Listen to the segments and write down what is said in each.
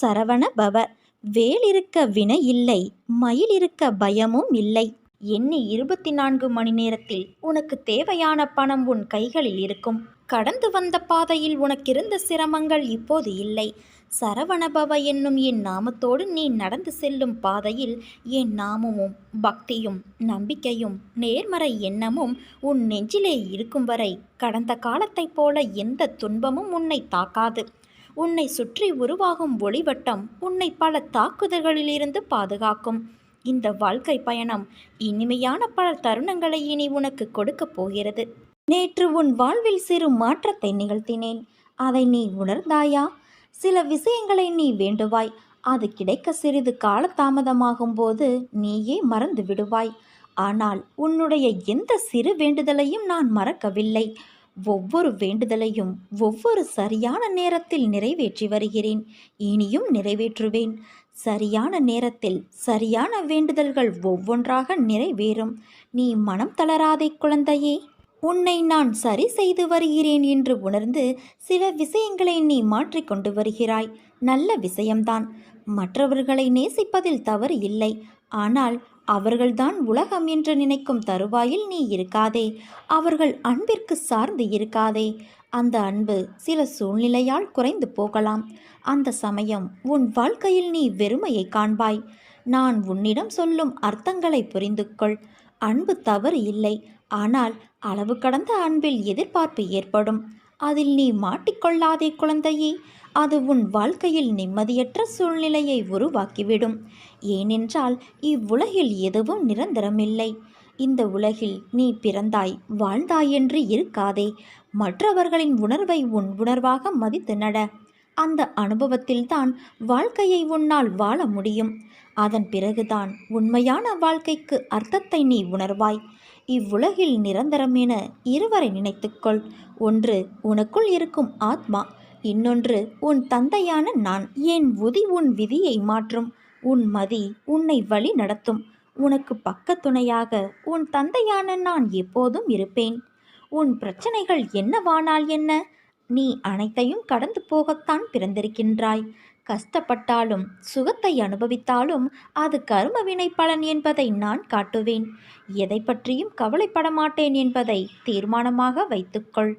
சரவண பவ. வேல் இருக்க வினை இல்லை மயில் இருக்க பயமும் இல்லை. எண்ணி இருபத்தி நான்கு மணி நேரத்தில் உனக்கு தேவையான பணம் உன் கைகளில் இருக்கும். கடந்து வந்த பாதையில் உனக்கிருந்த சிரமங்கள் இப்போது இல்லை. சரவணபவ என்னும் என் நாமத்தோடு நீ நடந்து செல்லும் பாதையில் என் நாமமும் பக்தியும் நம்பிக்கையும் நேர்மறை எண்ணமும் உன் நெஞ்சிலே இருக்கும் வரை கடந்த காலத்தைப் போல எந்த துன்பமும் உன்னை தாக்காது. உன்னை சுற்றி உருவாகும் ஒளிவட்டம் உன்னை பல தாக்குதல்களிலிருந்து பாதுகாக்கும். இந்த வாழ்க்கை பயணம் இனிமையான பல தருணங்களை இனி உனக்கு கொடுக்கப் போகிறது. நேற்று உன் வாழ்வில் சிறு மாற்றத்தை நிகழ்த்தினேன். அதை நீ உணர்ந்தாயா? சில விஷயங்களை நீ வேண்டுவாய். அது கிடைக்க சிறிது காலதாமதமாகும் போது நீயே மறந்து விடுவாய். ஆனால் உன்னுடைய எந்த சிறு வேண்டுதலையும் நான் மறக்கவில்லை. ஒவ்வொரு வேண்டுதலையும் ஒவ்வொரு சரியான நேரத்தில் நிறைவேற்றி வருகிறேன். இனியும் நிறைவேற்றுவேன். சரியான நேரத்தில் சரியான வேண்டுதல்கள் ஒவ்வொன்றாக நிறைவேறும். நீ மனம் தளராதே குழந்தையே. உன்னை நான் சரி செய்து வருகிறேன் என்று உணர்ந்து சில விஷயங்களை நீ மாற்றிக்கொண்டு வருகிறாய். நல்ல விஷயம்தான். மற்றவர்களை நேசிப்பதில் தவறு இல்லை. ஆனால் அவர்கள்தான் உலகம் என்று நினைக்கும் தருவாயில் நீ இருக்காதே. அவர்கள் அன்பிற்கு சார்ந்து இருக்காதே. அந்த அன்பு சில சூழ்நிலையால் குறைந்து போகலாம். அந்த சமயம் உன் வாழ்க்கையில் நீ வெறுமையை காண்பாய். நான் உன்னிடம் சொல்லும் அர்த்தங்களை புரிந்து கொள் அன்பு தவறு இல்லை. ஆனால் அளவு கடந்த அன்பில் எதிர்பார்ப்பு ஏற்படும். அதில் நீ மாட்டிக்கொள்ளாதே குழந்தையே. அது உன் வாழ்க்கையில் நிம்மதியற்ற சூழ்நிலையை உருவாக்கிவிடும். ஏனென்றால் இவ்வுலகில் எதுவும் நிரந்தரமில்லை. இந்த உலகில் நீ பிறந்தாய் வாழ்ந்தாய் என்று இருக்காதே. மற்றவர்களின் உணர்வை உன் உணர்வாக மதித்து நட. அந்த அனுபவத்தில்தான் வாழ்க்கையை உன்னால் வாழ முடியும். அதன் பிறகுதான் உண்மையான வாழ்க்கைக்கு அர்த்தத்தை நீ உணர்வாய். இவ்வுலகில் நிரந்தரம் என இருவரை நினைத்துக்கொள். ஒன்று உனக்குள் இருக்கும் ஆத்மா. இன்னொன்று உன் தந்தையான நான் என் உதி உன் விதியை மாற்றும்? உன் மதி உன்னை வழி நடத்தும். உனக்கு பக்கத்துணையாக உன் தந்தையான நான் எப்போதும் இருப்பேன். உன் பிரச்சனைகள் என்னவானால் என்ன? நீ அனைத்தையும் கடந்து போகத்தான் பிறந்திருக்கின்றாய். கஷ்டப்பட்டாலும் சுகத்தை அனுபவித்தாலும் அது கரும வினை பலன் என்பதை நான் காட்டுவேன். எதை பற்றியும் கவலைப்பட மாட்டேன் என்பதை தீர்மானமாக வைத்துக்கொள்.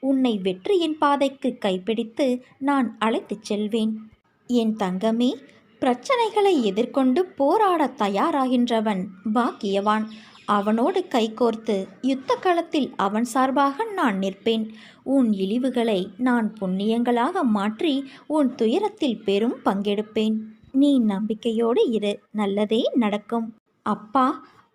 உன்னை வெற்றியின் பாதைக்கு கைப்பிடித்து நான் அழைத்துச் செல்வேன். என் தங்கமே பிரச்சனைகளை எதிர்கொண்டு போராட தயாராகின்றவன் பாக்கியவான். அவனோடு கைகோர்த்து யுத்த களத்தில் அவன் சார்பாக நான் நிற்பேன். உன் இழிவுகளை நான் புண்ணியங்களாக மாற்றி உன் துயரத்தில் பெரும் பங்கெடுப்பேன். நீ நம்பிக்கையோடு இரு நல்லதே நடக்கும். அப்பா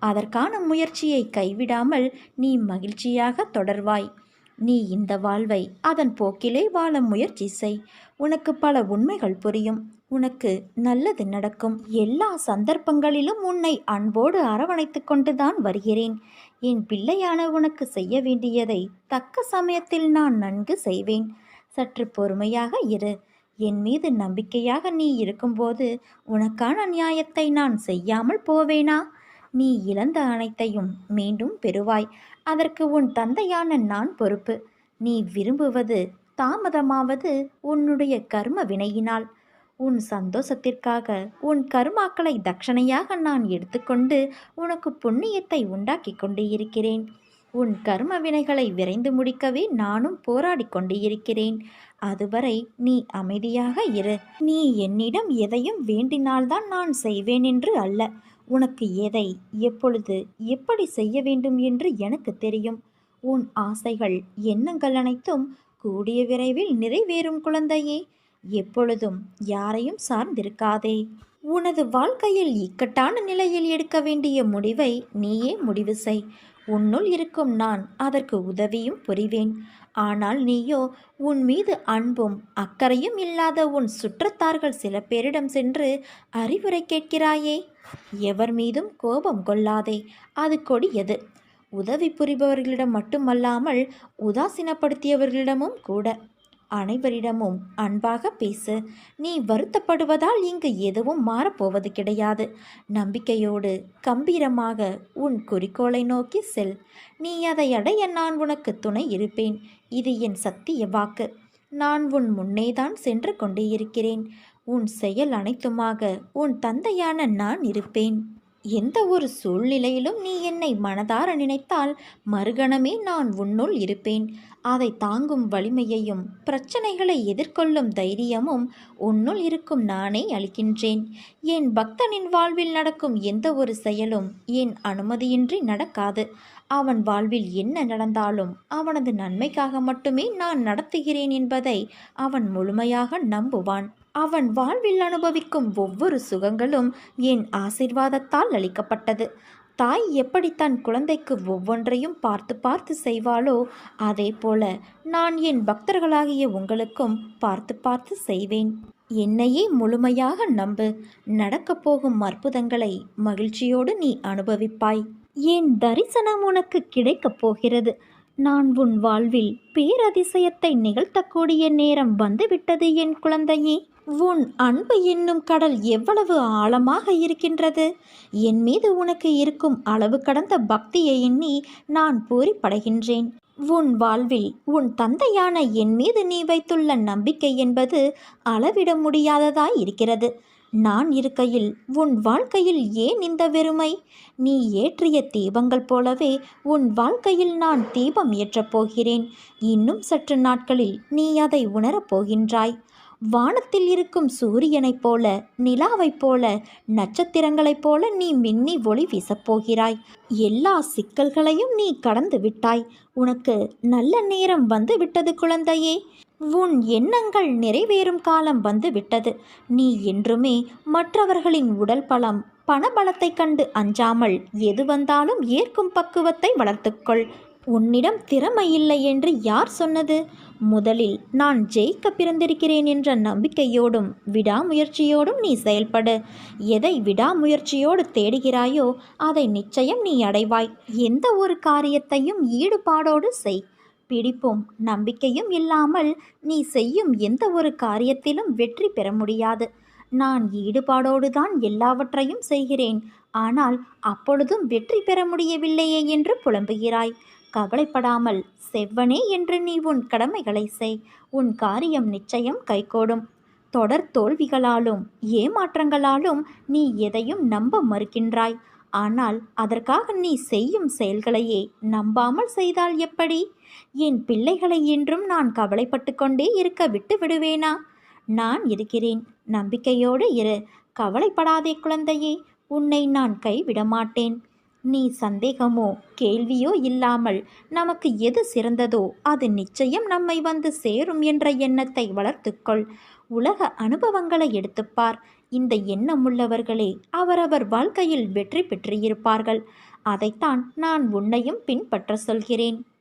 அதற்கான முயற்சியை கைவிடாமல் நீ மகிழ்ச்சியாக தொடர்வாய். நீ இந்த வாழ்வை அதன் போக்கிலே வாழ முயற்சி செய். உனக்கு பல உண்மைகள் புரியும். உனக்கு நல்லது நடக்கும். எல்லா சந்தர்ப்பங்களிலும் உன்னை அன்போடு அரவணைத்து கொண்டுதான் வருகிறேன். என் பிள்ளையான உனக்கு செய்ய வேண்டியதை தக்க சமயத்தில் நான் நன்கு செய்வேன். சற்று பொறுமையாக இரு. என் மீது நம்பிக்கையாக நீ இருக்கும்போது உனக்கான நியாயத்தை நான் செய்யாமல் போவேனா? நீ இழந்த அனைத்தையும் மீண்டும் பெறுவாய். அதற்கு உன் தந்தையான நான் பொறுப்பு. நீ விரும்புவது தாமதமாவது உன்னுடைய கர்ம வினையினால். உன் சந்தோஷத்திற்காக உன் கருமாக்களை தட்சணையாக நான் எடுத்துக்கொண்டு உனக்கு புண்ணியத்தை உண்டாக்கி கொண்டு இருக்கிறேன். உன் கர்ம வினைகளை விரைந்து முடிக்கவே நானும் போராடி கொண்டு இருக்கிறேன். அதுவரை நீ அமைதியாக இரு. நீ என்னிடம் எதையும் வேண்டினால்தான் நான் செய்வேன் என்று அல்ல. உனக்கு எதை எப்பொழுது எப்படி செய்ய வேண்டும் என்று எனக்கு தெரியும். உன் ஆசைகள் எண்ணங்கள் அனைத்தும் கூடிய விரைவில் நிறைவேறும் குழந்தையே. எப்பொழுதும் யாரையும் சார்ந்திருக்காதே. உனது வாழ்க்கையில் இக்கட்டான நிலையில் எடுக்க வேண்டிய முடிவை நீயே முடிவு செய். உன்னுள் இருக்கும் நான் அதற்கு உதவியும் புரிவேன். ஆனால் நீயோ உன் மீது அன்பும் அக்கறையும் இல்லாத உன் சுற்றத்தார்கள் சில பேரிடம் சென்று அறிவுரை கேட்கிறாயே? எவர் மீதும் கோபம் கொள்ளாதே அது கொடியது உதவி புரிபவர்களிடம் மட்டுமல்லாமல் உதாசீனப்படுத்தியவர்களிடமும் கூட. அனைவரிடமும் அன்பாக பேசு. நீ வருத்தப்படுவதால் இங்கு எதுவும் மாறப்போவது கிடையாது. நம்பிக்கையோடு கம்பீரமாக உன் குறிக்கோளை நோக்கி செல். நீ அதை அடைய நான் உனக்கு துணை இருப்பேன். இது என் சத்திய வாக்கு. நான் உன் முன்னேதான் சென்று கொண்டே இருக்கிறேன். உன் செயல் அனைத்துமாக உன் தந்தையான நான் இருப்பேன். எந்த ஒரு சூழ்நிலையிலும் நீ என்னை மனதார நினைத்தால் மறுகணமே நான் உன்னுள் இருப்பேன். அதை தாங்கும் வலிமையையும் பிரச்சனைகளை எதிர்கொள்ளும் தைரியமும் உன்னுள் இருக்கும் நானே அளிக்கின்றேன். என் பக்தனின் வாழ்வில் நடக்கும் எந்த ஒரு செயலும் என் அனுமதியின்றி நடக்காது. அவன் வாழ்வில் என்ன நடந்தாலும் அவனது நன்மைக்காக மட்டுமே நான் நடத்துகிறேன் என்பதை அவன் முழுமையாக நம்புவான். அவன் வாழ்வில் அனுபவிக்கும் ஒவ்வொரு சுகங்களும் என் ஆசிர்வாதத்தால் அளிக்கப்பட்டது. தாய் எப்படி தன் குழந்தைக்கு ஒவ்வொன்றையும் பார்த்து பார்த்து செய்வாளோ அதே போல நான் என் பக்தர்களாகிய உங்களுக்கும் பார்த்து பார்த்து செய்வேன். என்னையே முழுமையாக நம்பு. நடக்கப் போகும் அற்புதங்களை மகிழ்ச்சியோடு நீ அனுபவிப்பாய். என் தரிசனம் உனக்கு கிடைக்கப் போகிறது. நான் உன் வாழ்வில் பேரதிசயத்தை நிகழ்த்தக்கூடிய நேரம் வந்துவிட்டது என் குழந்தையே. உன் அன்பு என்னும் கடல் எவ்வளவு ஆழமாக இருக்கின்றது? என் மீது உனக்கு இருக்கும் அளவு கடந்த பக்தியை எண்ணி நான் பூரிப்படைகின்றேன். உன் வாழ்வில் உன் தந்தையான என் மீது நீ வைத்துள்ள நம்பிக்கை என்பது அளவிட முடியாததாய் இருக்கிறது. நான் இருக்கையில் உன் வாழ்க்கையில் ஏன் இந்த வெறுமை? நீ ஏற்றிய தீபங்கள் போலவே உன் வாழ்க்கையில் நான் தீபம் ஏற்றப் போகிறேன். இன்னும் சற்று நாட்களில் நீ அதை உணரப் போகின்றாய். வானத்தில் இருக்கும் சூரியனைப் போல நிலாவைப் போல நட்சத்திரங்களைப் போல நீ மின்னி ஒளி வீசப்போகிறாய். எல்லா சிக்கல்களையும் நீ கடந்து விட்டாய். உனக்கு நல்ல நேரம் வந்து விட்டது குழந்தையே. உன் எண்ணங்கள் நிறைவேறும் காலம் வந்து விட்டது. நீ என்றுமே மற்றவர்களின் உடல் பலம் பணபலத்தைக் கண்டு அஞ்சாமல் எது வந்தாலும் ஏற்கும் பக்குவத்தை வளர்த்துக்கொள். உன்னிடம் திறமை இல்லை என்று யார் சொன்னது? முதலில் நான் ஜெயிக்க பிறந்திருக்கிறேன் என்ற நம்பிக்கையோடும் விடாமுயற்சியோடும் நீ செயல்படு. எதை விடாமுயற்சியோடு தேடுகிறாயோ அதை நிச்சயம் நீ அடைவாய். எந்த ஒரு காரியத்தையும் ஈடுபாடோடு செய். பிடிப்பும் நம்பிக்கையும் இல்லாமல் நீ செய்யும் எந்த ஒரு காரியத்திலும் வெற்றி பெற முடியாது. நான் ஈடுபாடோடு தான் எல்லாவற்றையும் செய்கிறேன். ஆனால் அப்பொழுதும் வெற்றி பெற முடியவில்லையே என்று புலம்புகிறாய். கவலைப்படாமல் செவ்வனே என்று நீ உன் கடமைகளை செய். உன் காரியம் நிச்சயம் கைகோடும். தொடர் தோல்விகளாலும் ஏமாற்றங்களாலும் நீ எதையும் நம்ப மறுக்கின்றாய். ஆனால் அதற்காக நீ செய்யும் செயல்களையே நம்பாமல் செய்தால் எப்படி? என் பிள்ளைகளை என்றும் நான் கவலைப்பட்டு கொண்டே இருக்க விட்டு விடுவேனா? நான் இருக்கிறேன். நம்பிக்கையோடு இரு. கவலைப்படாதே குழந்தையே. உன்னை நான் கைவிட மாட்டேன் நீ சந்தேகமோ கேள்வியோ இல்லாமல் நமக்கு எது சிறந்ததோ அது நிச்சயம் நம்மை வந்து சேரும் என்ற எண்ணத்தை வளர்த்துக்கொள். உலக அனுபவங்களை எடுத்துப்பார் இந்த எண்ணம் உள்ளவர்களே அவரவர் வாழ்க்கையில் வெற்றி பெற்றிருப்பார்கள். அதைத்தான் நான் உன்னையும் பின்பற்ற சொல்கிறேன்.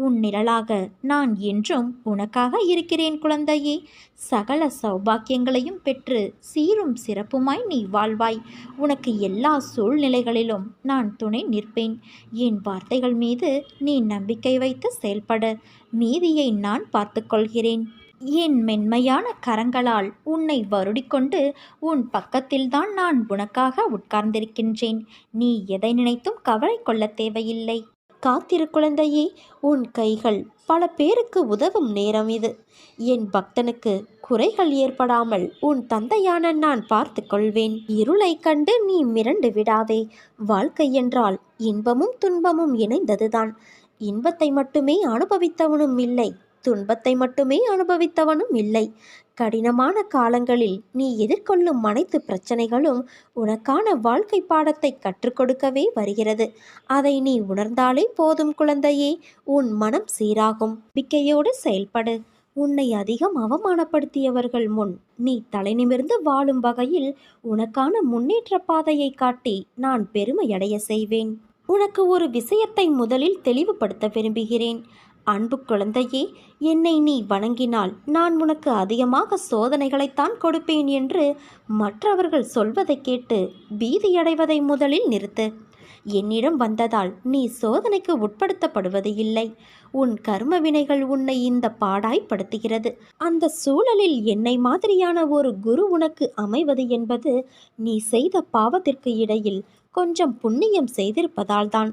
உன் நிழலாக நான் என்றும் உனக்காக இருக்கிறேன் குழந்தையே. சகல சௌபாக்கியங்களையும் பெற்று சீரும் சிறப்புமாய் நீ வாழ்வாய். உனக்கு எல்லா சூழ்நிலைகளிலும் நான் துணை நிற்பேன். என் வார்த்தைகள் மீது நீ நம்பிக்கை வைத்து செயல்பட. மீதியை நான் பார்த்துக்கொள்கிறேன். என் மென்மையான கரங்களால் உன்னை வருடிக்கொண்டு உன் பக்கத்தில்தான் நான் உனக்காக உட்கார்ந்திருக்கின்றேன். நீ எதை நினைத்தும் கவலை கொள்ளத் தேவையில்லை. காத்திரு குழந்தையே உன் கைகள் பல பேருக்கு உதவும் நேரம் இது. என் பக்தனுக்கு குறைகள் ஏற்படாமல் உன் தந்தையான நான் பார்த்து கொள்வேன். இருளை கண்டு நீ மிரண்டு விடாதே. வாழ்க்கை என்றால் இன்பமும் துன்பமும் இணைந்ததுதான். இன்பத்தை மட்டுமே அனுபவித்தவனும் இல்லை துன்பத்தை மட்டுமே அனுபவித்தவனும் இல்லை. கடினமான காலங்களில் நீ எதிர்கொள்ளும் அனைத்து பிரச்சனைகளும் உனக்கான வாழ்க்கை பாடத்தை கற்றுக் கொடுக்கவே வருகிறது. அதை நீ உணர்ந்தாலே போதும் குழந்தையே உன் மனம் சீராகும். நம்பிக்கையோடு செயல்படு. உன்னை அதிகம் அவமானப்படுத்தியவர்கள் முன் நீ தலைநிமிர்ந்து வாழும் வகையில் உனக்கான முன்னேற்ற பாதையை காட்டி நான் பெருமையடைய செய்வேன். உனக்கு ஒரு விஷயத்தை முதலில் தெளிவுபடுத்த விரும்புகிறேன். அன்பு குழந்தையே என்னை நீ வணங்கினால் நான் உனக்கு அதிகமாக சோதனைகளைத்தான் கொடுப்பேன் என்று மற்றவர்கள் சொல்வதை கேட்டு பீதியடைவதை முதலில் நிறுத்து. என்னிடம் வந்ததால் நீ சோதனைக்கு உட்படுத்தப்படுவது இல்லை. உன் கர்ம வினைகள் உன்னை இந்த பாடாய்ப்படுத்துகிறது. அந்த சூழலில் என்னை மாதிரியான ஒரு குரு உனக்கு அமைவது என்பது நீ செய்த பாவத்திற்கு இடையில் கொஞ்சம் புண்ணியம் செய்திருப்பதால்தான்.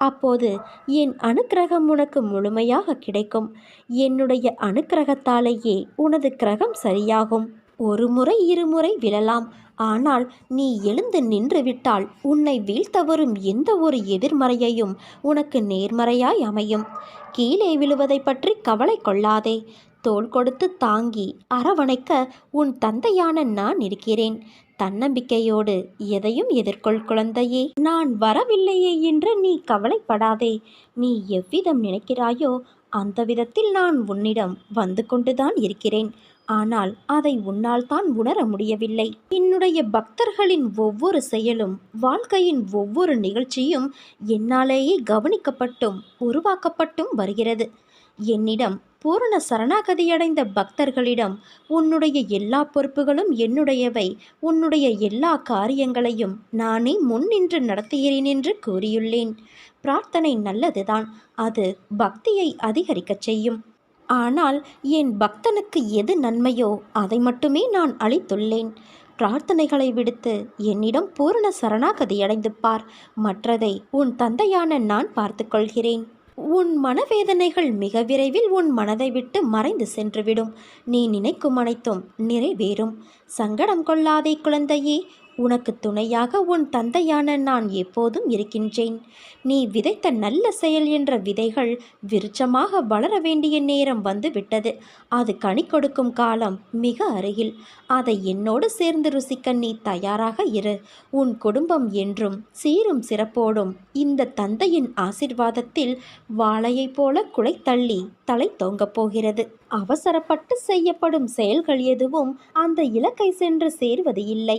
அப்போது என் அனுக்கிரகம் உனக்கு முழுமையாக கிடைக்கும். என்னுடைய அனுக்கிரகத்தாலேயே உனது கிரகம் சரியாகும். ஒரு முறை இருமுறை விழலாம். ஆனால் நீ எழுந்து நின்றுவிட்டால் உன்னை வீழ்த்த வரும் எந்த ஒரு எதிர்மறையையும் உனக்கு நேர்மறையாய் அமையும். கீழே விழுவதை பற்றி கவலை கொள்ளாதே. தோள் கொடுத்து தாங்கி அரவணைக்க உன் தந்தையான நான் இருக்கிறேன். தன்னம்பிக்கையோடு எதையும் எதிர்கொள் குழந்தையே. நான் வரவில்லையே என்று நீ கவலைப்படாதே. நீ எவ்விதம் நினைக்கிறாயோ அந்த விதத்தில் நான் உன்னிடம் வந்து கொண்டுதான் இருக்கிறேன். ஆனால் அதை உன்னால் தான் உணர முடியவில்லை. என்னுடைய பக்தர்களின் ஒவ்வொரு செயலும் வாழ்க்கையின் ஒவ்வொரு நிகழ்ச்சியும் என்னாலேயே கவனிக்கப்பட்டும் உருவாக்கப்பட்டும் வருகிறது. என்னிடம் பூரண சரணாகதியடைந்த பக்தர்களிடம் உன்னுடைய எல்லா பொறுப்புகளும் என்னுடையவை உன்னுடைய எல்லா காரியங்களையும் நானே முன்னின்று நடத்துகிறேன் என்று கூறியுள்ளேன். பிரார்த்தனை நல்லதுதான் அது பக்தியை அதிகரிக்கச் செய்யும். ஆனால் என் பக்தனுக்கு எது நன்மையோ அதை மட்டுமே நான் அளித்துள்ளேன். பிரார்த்தனைகளை விடுத்து என்னிடம் பூரண சரணாகதியடைந்து பார் மற்றதை உன் தந்தையான நான் பார்த்துக்கொள்கிறேன் உன் மனவேதனைகள் மிக விரைவில் உன் மனதை விட்டு மறைந்து சென்றுவிடும். நீ நினைக்கும் அனைத்தும் நிறைவேறும். சங்கடம் கொள்ளாதே குழந்தையே உனக்கு துணையாக உன் தந்தையான நான் எப்போதும் இருக்கின்றேன். நீ விதைத்த நல்ல செயல் என்ற விதைகள் விருட்சமாக வளர வேண்டிய நேரம் வந்துவிட்டது. அது கனி கொடுக்கும் காலம் மிக அருகில். அதை என்னோடு சேர்ந்து ருசிக்க நீ தயாராக இரு. உன் குடும்பம் என்றும் சீரும் சிறப்போடும் இந்த தந்தையின் ஆசிர்வாதத்தில் வாழையைப் போல குலை தள்ளி தலை தொங்கப் போகிறது. அவசரப்பட்டு செய்யப்படும் செயல்கள் எதுவும் அந்த இலக்கை சென்று சேர்வது இல்லை.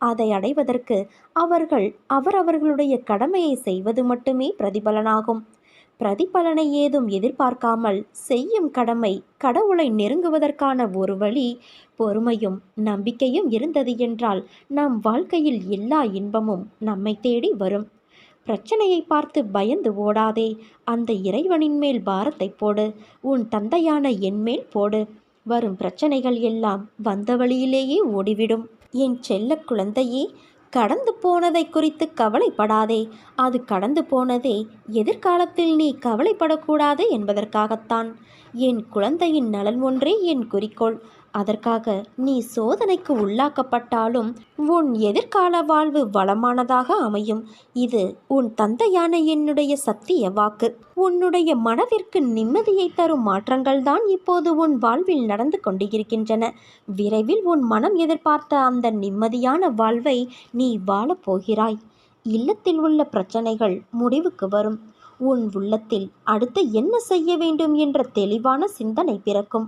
அதை அடைவதற்கு அவர்கள் அவரவர்களுடைய கடமையை செய்வது மட்டுமே பிரதிபலனாகும். பிரதிபலனை ஏதும் எதிர்பார்க்காமல் செய்யும் கடமை கடவுளை நெருங்குவதற்கான ஒரு வழி பொறுமையும் நம்பிக்கையும் இருந்தது என்றால் நம் வாழ்க்கையில் எல்லா இன்பமும் நம்மை தேடி வரும். பிரச்சனையை பார்த்து பயந்து ஓடாதே அந்த இறைவனின் மேல் பாரத்தை போடு உன் தந்தையான என் மேல் போடு. வரும் பிரச்சனைகள் எல்லாம் வந்த வழியிலேயே ஓடிவிடும். என் செல்ல குழந்தையே கடந்து போனதை குறித்து கவலைப்படாதே. அது கடந்து போனதே எதிர்காலத்தில் நீ கவலைப்படக்கூடாது என்பதற்காகத்தான். என் குழந்தையின் நலன் ஒன்றே என் குறிக்கோள். அதற்காக நீ சோதனைக்கு உள்ளாக்கப்பட்டாலும் உன் எதிர்கால வாழ்வு வளமானதாக அமையும். இது உன் தந்தையான என்னுடைய சத்திய வாக்கு. உன்னுடைய மனதிற்கு நிம்மதியை தரும் மாற்றங்கள் தான் இப்போது உன் வாழ்வில் நடந்து கொண்டிருக்கின்றன. விரைவில் உன் மனம் எதிர்பார்த்த அந்த நிம்மதியான வாழ்வை நீ வாழப் போகிறாய். இல்லத்தில் உள்ள பிரச்சனைகள் முடிவுக்கு வரும். உன் உள்ளத்தில் அடுத்து என்ன செய்ய வேண்டும் என்ற தெளிவான சிந்தனை பிறக்கும்.